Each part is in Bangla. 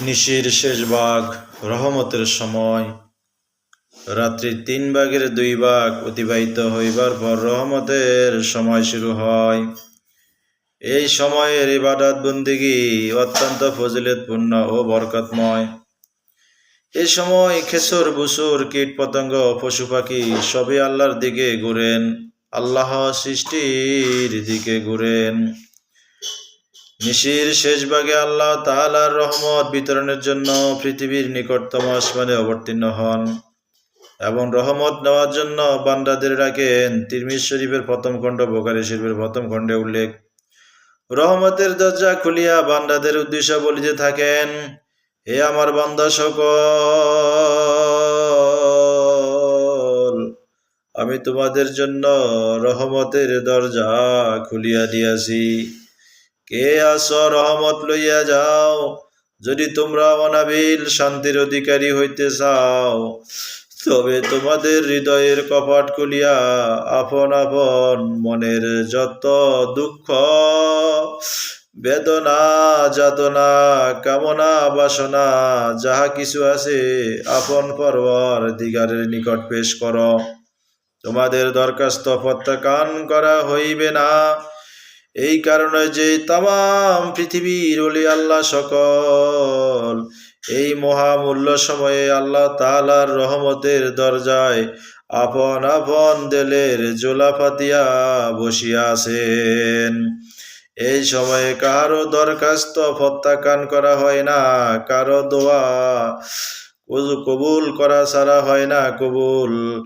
নিশির শেষ ভাগ রহমতের সময়। রাত্রি তিন ভাগের দুই ভাগ অতিবাহিত হইবার পর রহমতের সময় শুরু হয়। এই সময়ের ইবাদত বন্দিগি অত্যন্ত ফজিলতপূর্ণ ও বরকতময়। এই সময় খেসর, বুসুর কীট পতঙ্গ পশু পাখি সবই আল্লাহর দিকে ঘুরেন। আল্লাহ সৃষ্টির দিকে ঘুরেন। নিশির শেষ ভাগে আল্লাহ তাআলার রহমত বিতরণের জন্য পৃথিবীর নিকটতম আসমানে অবতীর্ণ হন এবং রহমত নেওয়ার জন্য বান্দাদের ডাকেন। তিরমিজ শরীফের প্রথম খণ্ড বোকারি শরীফের প্রথম খণ্ডে উল্লেখ, রহমতের দরজা খুলিয়া বান্দাদের উদ্দেশ্য বলিতে থাকেন, হে আমার বান্দা সকল আমি তোমাদের জন্য রহমতের দরজা খুলিয়া দিয়াছি। কে আস রহমত লইয়া যাও? যদি তোমরা অনাবিল শান্তির অধিকারী হইতে চাও, তবে তোমাদের হৃদয়ের কপাট খুলিয়া আপন আপন মনের যত দুঃখ, বেদনা, যাতনা, কামনা, বাসনা, যাহা কিছু আছে আপন পর্বর দিগারের নিকট পেশ কর। তোমাদের দরখাস্ত প্রত্যাখ্যান করা হইবে না। এই কারণে যে তাম পৃথিবীর অলি আল্লাহ সকল, এই মহামূল্য সময়ে আল্লাহ তালার রহমতের দরজায় আপন আপন দেলের জোলা ফাতিয়া বসিয়া আছেন। এই সময়ে কারও দরখাস্ত প্রত্যাখ্যান করা হয় না, কারও দোয়া কবু- কবুল করা ছাড়া হয় না, কবুল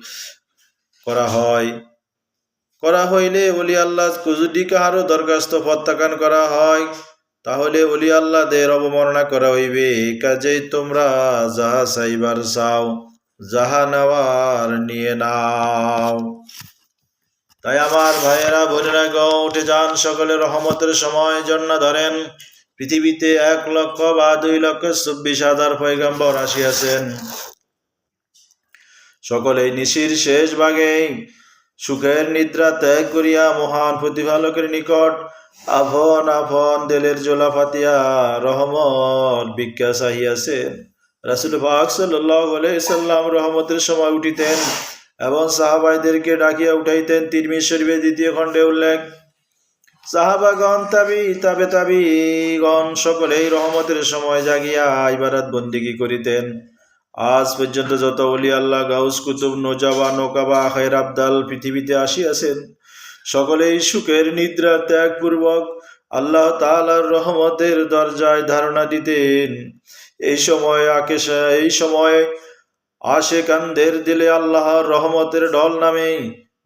করা হয়। করা হইলে অলি আল্লাহ যদি কাহারও দরখাস্ত প্রত্যাখ্যান করা হয়। তাহলে অলি আল্লাহদের অবমাননা করা হইবে। কাজেই তোমরা যাহা চাইবার চাও, যাহা নেওয়ার নিয়ে নাও। তাই আমার ভাইয়েরা, বোনেরা গো, উঠে যান সকলে রহমতের সময়, জন্য ধরেন পৃথিবীতে এক লক্ষ বা দুই লক্ষ চব্বিশ হাজার পয়গাম্বর আসিয়াছেন। সকলেই নিশির শেষ ভাগে সুখের নিদ্রা ত্যাগ করিয়া মহান প্রতিপালকের নিকট আফন আফন দেলের জোলা ফাতিয়া রহমত ভিক্ষা চাহিয়াছেন রাসুল পাক সাল্লাম রহমতের সময় উঠিতেন এবং সাহাবাইদেরকে ডাকিয়া উঠাইতেন তিরমিজ শরীফের দ্বিতীয় খণ্ডে উল্লেখ। সাহাবাগণ, তাবি, তাবে তাবিগণ সকলেই রহমতের সময় জাগিয়া ইবারাত বন্দিগি করিতেন। আজ পর্যন্ত যত অলি আল্লাহ, গাউস কুতুব, নোজাবা, নৌকাবা খের আবদাল পৃথিবীতে আসিয়াছেন, সকলেই সুখের নিদ্রা ত্যাগপূর্বক আল্লাহ তালার রহমতের দরজায় ধারণা দিতেন। এই সময় আকেশা, এই সময় আশেকানদের দিলে আল্লাহর রহমতের ঢল নামে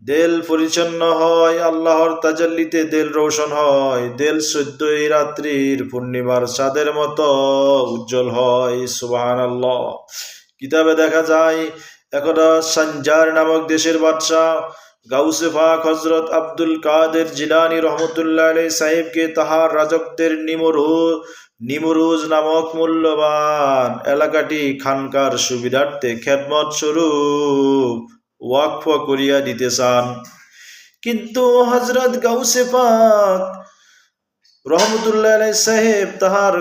দেল পরিচ্ছন্ন হয়, আল্লাহর তাজাল্লিতে দেল রোশন হয়, দেল সদ্য এই রাত্রির পূর্ণিমার চাঁদের মতো উজ্জ্বল হয় সুবাহান আল্লাহ কিতাবে দেখা যায়, একদা সঞ্জার নামক দেশের বাদশাহ গাউসে পাক হজরত আব্দুল কাদের জিলানি রহমতুল্লাহ আলাই সাহেবকে তাহার রাজত্বের নিমরু, নিমরুজ নামক মূল্যবান এলাকাটি খানকার সুবিধার্থে খেদমত স্বরূপ। ওয়াকফ করিয়া দিতে চান। কিন্তু হজরত গাউসে পাক রহমতুল্লাহ সাহেব তাহার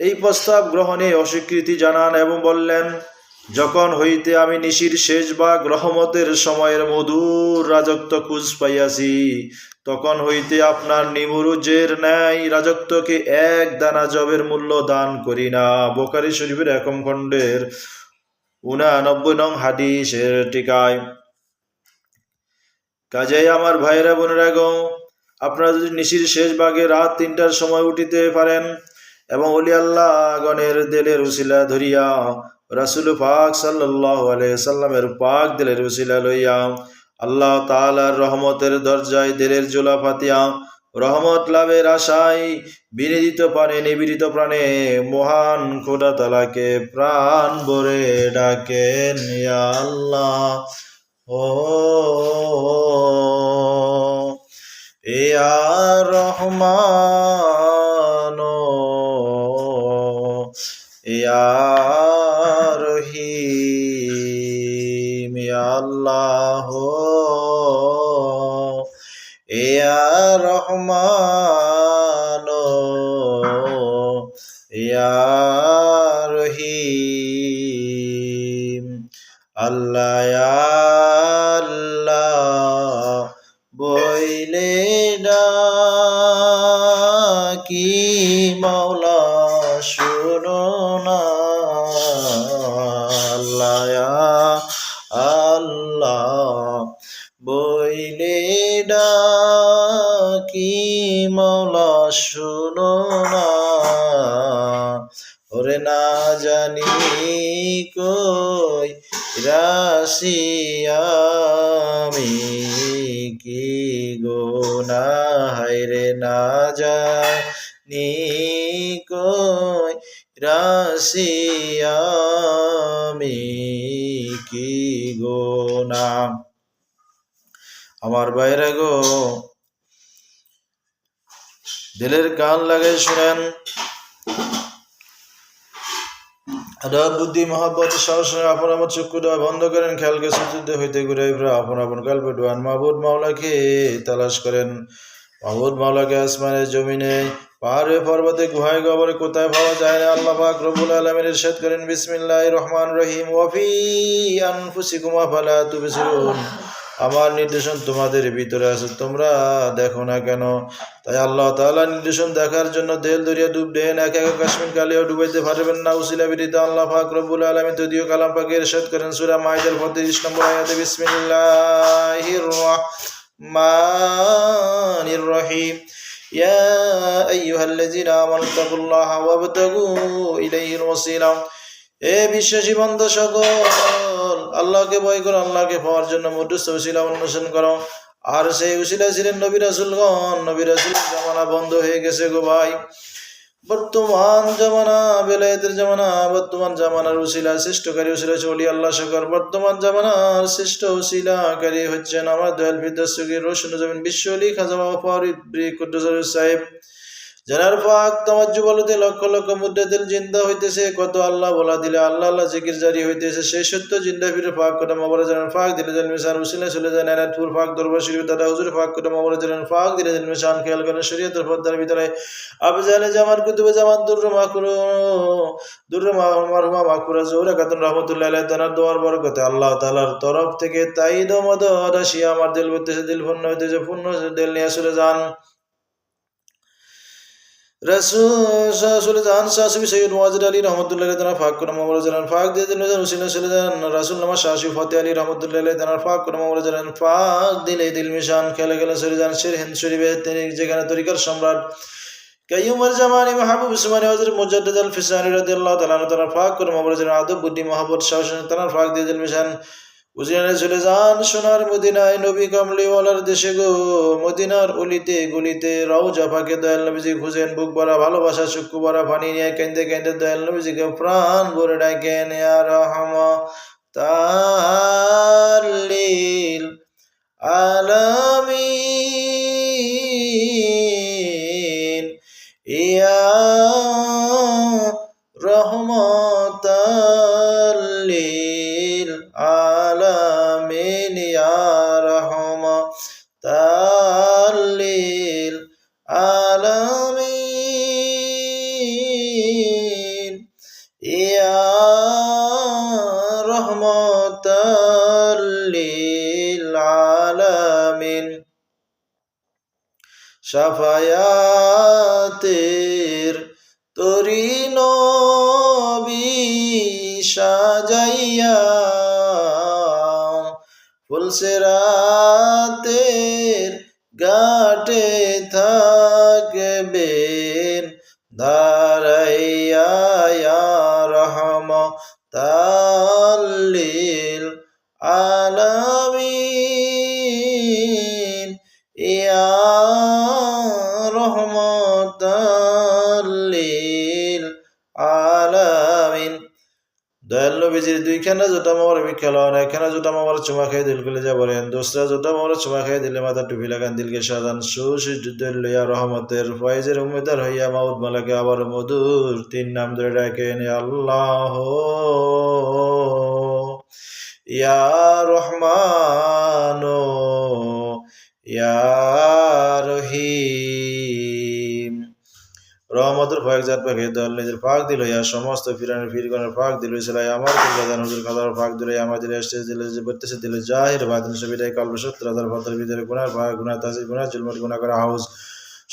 এই প্রস্তাব গ্রহণে অস্বীকৃতি জানান এবং বললেন, যখন হইতে আমি নিশির শেষ ভাগ রহমতের সময়ের মধুর রাজত্ব খুঁজ পাইয়াছি, তখন হইতে আপনার নিমুরুজের ন্যায় রাজত্বকে এক দানা জবের মূল্য দান করি না। বোকারি শরীফের একম খণ্ডের উনানব্বই নং হাদিসের টিকায়। কাজেই আমার ভাইরা বোনেরা গো, আপনারা যদি নিশির শেষ ভাগে রাত তিনটার সময় উঠিতে পারেন এবং অলি আল্লাহ গণের দেলের উসিলা ধরিয়া রাসুল পাক সাল্লাহ সাল্লামের পাক দেলের উসিলা লইয়া আল্লাহ তালার রহমতের দরজায় দেলের জোলা ফাতিয়া রহমত লাভের আশায় বিনিদিত প্রাণে নিবিড়িত প্রাণে মহান খোদা তালাকে প্রাণ ভরে ডাকেন আল্লাহ। ও ইয়া রহমান ইয়া রহিম, ইয়া আল্লাহ। আমি কি গোনা হাইরে না জানি কই রাশি আমি কি গোনা আমার বাইরে গো, দিলের কান লাগে শুনেন। আদব, বুদ্ধি, মহাব্বত, সহসে আপন চক্ষু দেওয়া বন্ধ করেন, খেয়ালকে সুযুদ্ধ হইতে ঘুরে আপন আপন কাল্প ডুয়ান মাহবুদ মাওলাকে তালাশ করেন। মাহবুদ মাওলাকে আসমানের জমিনে, পাহাড়ে, পর্বতে, গুহায় গবরে কোথায় পাওয়া যায় না? আল্লাহ পাক রব্বুল আলামিন ইরশাদ করেন বিসমিল্লাহ রহমান রহিম। ওয়া ফি আনফুসিকুম আফালা তুবসিরুন। আমার নির্দেশন তোমাদের ভিতরে আছে তোমরা দেখো না কেন তাই আল্লাহ তাআলা নির্দেশন দেখার জন্য দেল দরিয়া ডুব দেন এক এক কাশ্মীর কালিও ডুবাইতে পারবেন না উসিলা বিদিত আল্লাহ পাক রব্বুল আলামিন তদীয় কালাম পাকে ইরশাদ করেন সূরা মাইদার 35 নম্বর আয়াতে বিসমিল্লাহির রহমানির রহিম يا أيها الذين آمنوا اتقوا الله وابتغوا إليه الوسيلة এ বিশ্বাসী বন্ধ সকল আল্লাহকে ভয় করো, আল্লাহকে পাওয়ার জন্য মধ্যস্থ উশিলা অনুসরণ করো। আর সেই উশিলা ছিলেন নবী রাসুলগণ। নবী রাসুল জামানা বন্ধ হয়ে গেছে গো ভাই। বর্তমান জামানা, বেলায়েতের জামানা, বর্তমান জামানার উশিলা শ্রেষ্ঠকারী উশিলা চলি আল্লাহ শকর। বর্তমান জামানার শ্রেষ্ঠ উশিলাকারী হচ্ছেন আমার দয়াল বিদ্যাসুগীর রোশন জমিন বিশ্ব আলী খাজা ফরিদ সাহেব। জানার ফাঁক তোমার যুবলতে লক্ষ লক্ষ মুদ্রা দিল জিন্দা হইতেছে, কত আল্লাহ বলা দিলে আল্লাহ আল্লাহ জিকির জারি হইতেছে, সেই সত্য জিন্দা ফিরে ফাঁক কটা মাবরা জানান ফাঁক দিলে জান মিশান উসিলে চলে যায় নারায়ণপুর ফাঁক দরবার শরীফ দাদা হুজুর ফাঁক কটা মাবরা জানান ফাঁক দিলে জান মিশান খেয়াল করেন শরীয়তের পদ্মার ভিতরে। আবজালে জামান কুতুবে জামান দুর্র মাকুরু দুর্র মারহুমা মাকুরা জোরা কাতুন রহমতুল্লাহ আলাইহি তানার দোয়ার বরকতে আল্লাহ তাআলার তরফ থেকে তাইদ মদদ আসিয়া আমার দিল হইতেছে দিল পূর্ণ হইতেছে, পূর্ণ দিল নিয়ে চলে যান। রাসূল জান শাসবি সৈয়দ মুয়াজ্জিদ আলী রহমতুল্লাহ ফাক করে মামলা নামা শাসি ফতে আলী রহমতুল্লাহ তারা ফাক করে দিলে দিল মিশান, খেলে খেলে চলে যান শের হিন্দ শরীফে, তিনি জামানি মাহবুব উসমানী হযরত মুজাদ্দিদ আদব, বুদ্ধি মহাবত শাসন তারা ফাক দিয়ে দিল মিশান। উজিয়ানে চলে যান সোনার মদিনায় নবী কামলিওয়ালার দেশে গো। মদিনার অলিতে গলিতে রওজা ফাঁকে দয়াল নবীজি খুঁজেন, বুক ভরা ভালোবাসা, চক্ষু ভরা পানি নিয়ে কেন্দে কেন্দে দয়াল নবীজিকে প্রাণ ভরে ডাকেন রহমা তালিল আলামিন। সাফায়াতের তরি নবী সাজাইয়া ফুলসেরাতের গাটে থাকবেন। দাঁড়াইয়া ইয়া রহম তাল্লিল আলামিন নবীজির দুইখানা জোতা মামার বিখ্যাল একখানা জোতা মামার চুমা খেয়ে দিল গলে যা বলেন। দোসরা জোতা মামার চুমা খেয়ে দিলে মাথা টুপি লাগান দিলকে সাজান। সুশিদ্দুল লইয়া রহমতের ফয়েজের উমেদার হইয়া মাউদ মালাকে আবার মধুর তিন নাম ধরে ডাকেন আল্লাহ, ইয়া রহমান, ইয়া রহিম। রহমতের ফাঁক জাত পাখি দল নিজের ফাঁক দিল, ইয়া সমস্ত ফিরানের ফিরগণের ফাঁক দিল ইসলাই আমার দিল হুজুর খাদার ফাঁক দিল আমার দিলে এসে দিলে যে বত্তেছে দিলে জাহির বাদিন সবিটাই কল্প সত্তর হাজার বদল ভিতরে গুণার ফাঁক গুণা তাজির গুণা জুলমত গুনা করা হাউস।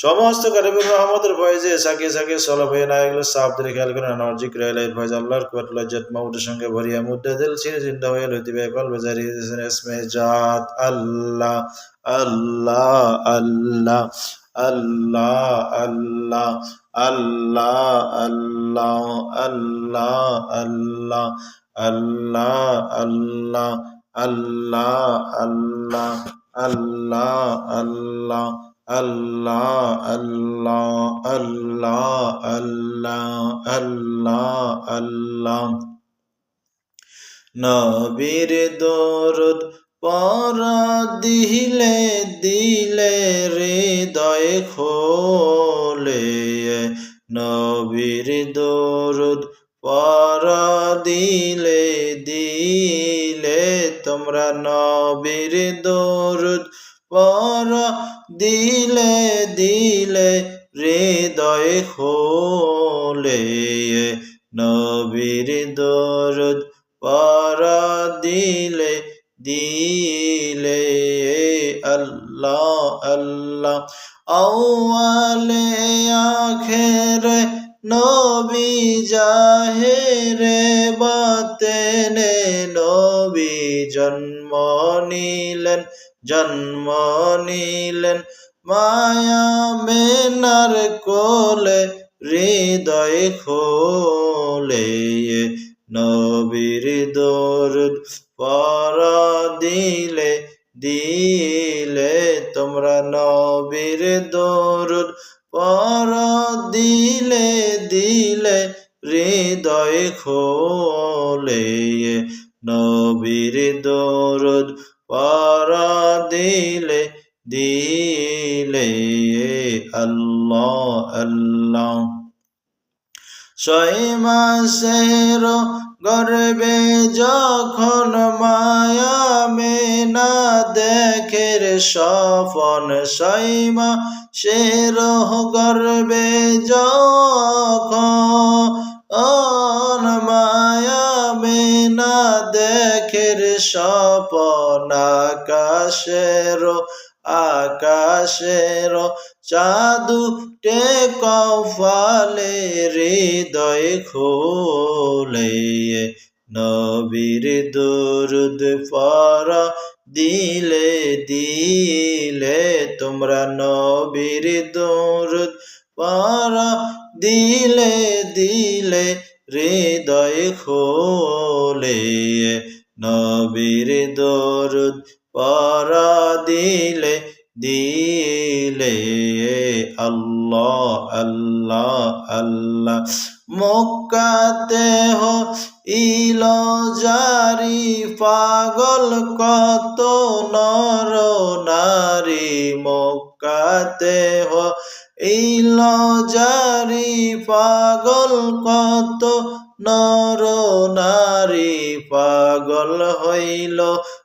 সমস্ত কারিবুর রহমতের ফয়েজে সাকে সাকে সলভ হয়ে না এগুলো সাফ দিলে খেয়াল করে না জিক্র এলাই ফয়েজ আল্লাহর কোয়াট লজ্জত মাউটের সঙ্গে ভরিয়া মুদ্দা দিল চিনে চিন্তা হয়ে লইতে বে কল বেজারি এসমে জাত। আল্লাহ আল্লাহ আল্লাহ আল্লাহ আল্লাহ আল্লাহ আল্লাহ আল্লাহ আল্লাহ আল্লাহ আল্লাহ আল্লাহ আল্লাহ আল্লাহ আল্লাহ আল্লাহ আল্লাহ আল্লাহ আল্লাহ আল্লাহ আল্লাহ নবীর দরদ পরা দিলে দিলে হৃদয় খোলে নবীর দরদ পরা দিলে দিলে তোমরা নবীর দরদ পরা দিলে দিলে হৃদয় খোলে নবীর দরদ পরা দিলে দিলে আল্লাহ আল্লাহ। নবী জাহেরে বাতেনে নবী জন্ম নিলেন জন্ম নিলেন। মায়া মেনার কোলে, হৃদয় খোলে নবীর দরদ। পরা দিলে দিলে তোমরা নবীর দরদ। পরা দিলে দিলে হৃদয় খোলে। নবীর দরদ পরা দিলে দিলে আল্লাহ আল্লাহ। ছয় মাসের গর্বে যখন মায়া মেনা দেখের সফন সাইমা রহ গর্বে যখন মায়া মেনা দেখের সপন আকাশের আকাশের চাদু টে কফালে হৃদয় খোলে, নবীর দরুদ পরা দিলে দিলে তোমরা নবীর দরুদ পরা দিলে দিলে হৃদয় খোলে। নবীর দরুদ পরা দিলে দিলে, আল্লাহ আল্লাহ আল্লাহ। মক্কাতে হো ইল জারি, পাগল কত নর নারী। মক্কাতে হো ইল জারি পাগল কত নর নারী পাগল হইল।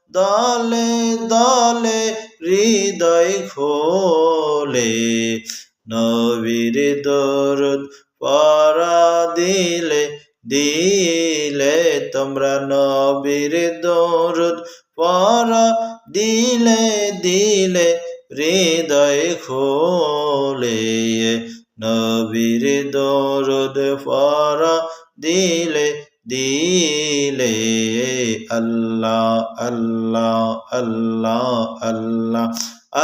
দলে দলে হৃদয় খোলে, নবীর দরদ পরা দিলে দিলে তোমরা নবীর দরদ পরা দিলে দিলে হৃদয় খোলে। নবীর দরদ পরা দিলে দিলে, আল্লাহ আল্লাহ আল্লাহ আল্লাহ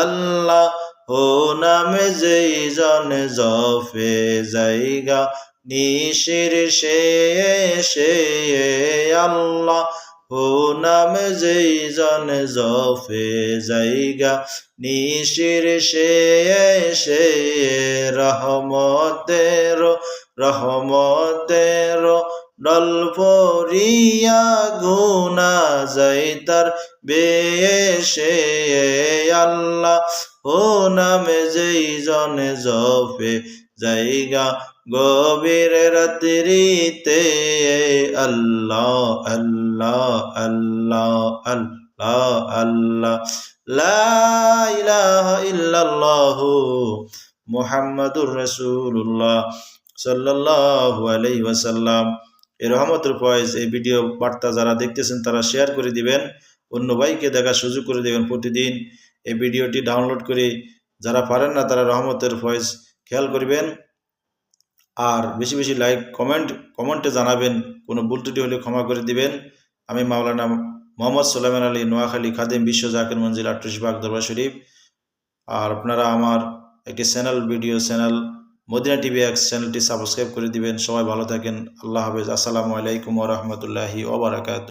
আল্লাহ, ও নামে যেই জন জফে জায়গা নিশির সে সে আল্লাহ ও নামে যেই জন জফে জায়গা, নিশির সে সে রহমতের রহমতের ডল পরিয়া গুনা যাই তার বেশে। আল্লাহ ও নামে যেই জনে জফে জায়গা গভীর রাত্রিতে, আল্লাহ আল্লাহ আল্লাহ আল্লাহ আল্লাহ, লা ইল্লাল্লাহু মুহাম্মাদুর রাসূলুল্লাহ সাল্লাল্লাহু আলাইহি ওয়াসাল্লাম। এই রহমতের ফয়েজ, এই ভিডিও বার্তা যারা দেখতেছেন, তারা শেয়ার করে দিবেন, অন্য ভাইকে দেখার সুযোগ করে দেবেন প্রতিদিন। এই ভিডিওটি ডাউনলোড করে যারা পারেন না, তারা রহমতের ফয়েজ খেয়াল করবেন। আর বেশি বেশি লাইক কমেন্ট কমেন্টে জানাবেন। কোনো ভুল ত্রুটি হলে ক্ষমা করে দিবেন। আমি মাওলানা মোহাম্মদ সোলাইমান আলী নোয়াখালী খাদিম বিশ্ব জাকির মঞ্জিল আট্রিশবাগ দরবার শরীফ। আর আপনারা আমার একটি channel video channel Madina TV X চ্যানেলটি সাবস্ক্রাইব করে দিবেন। সবাই ভালো থাকেন। আল্লাহ হাফেজ। আসসালামু আলাইকুম রহমতুল্লাহি ওবরাকাত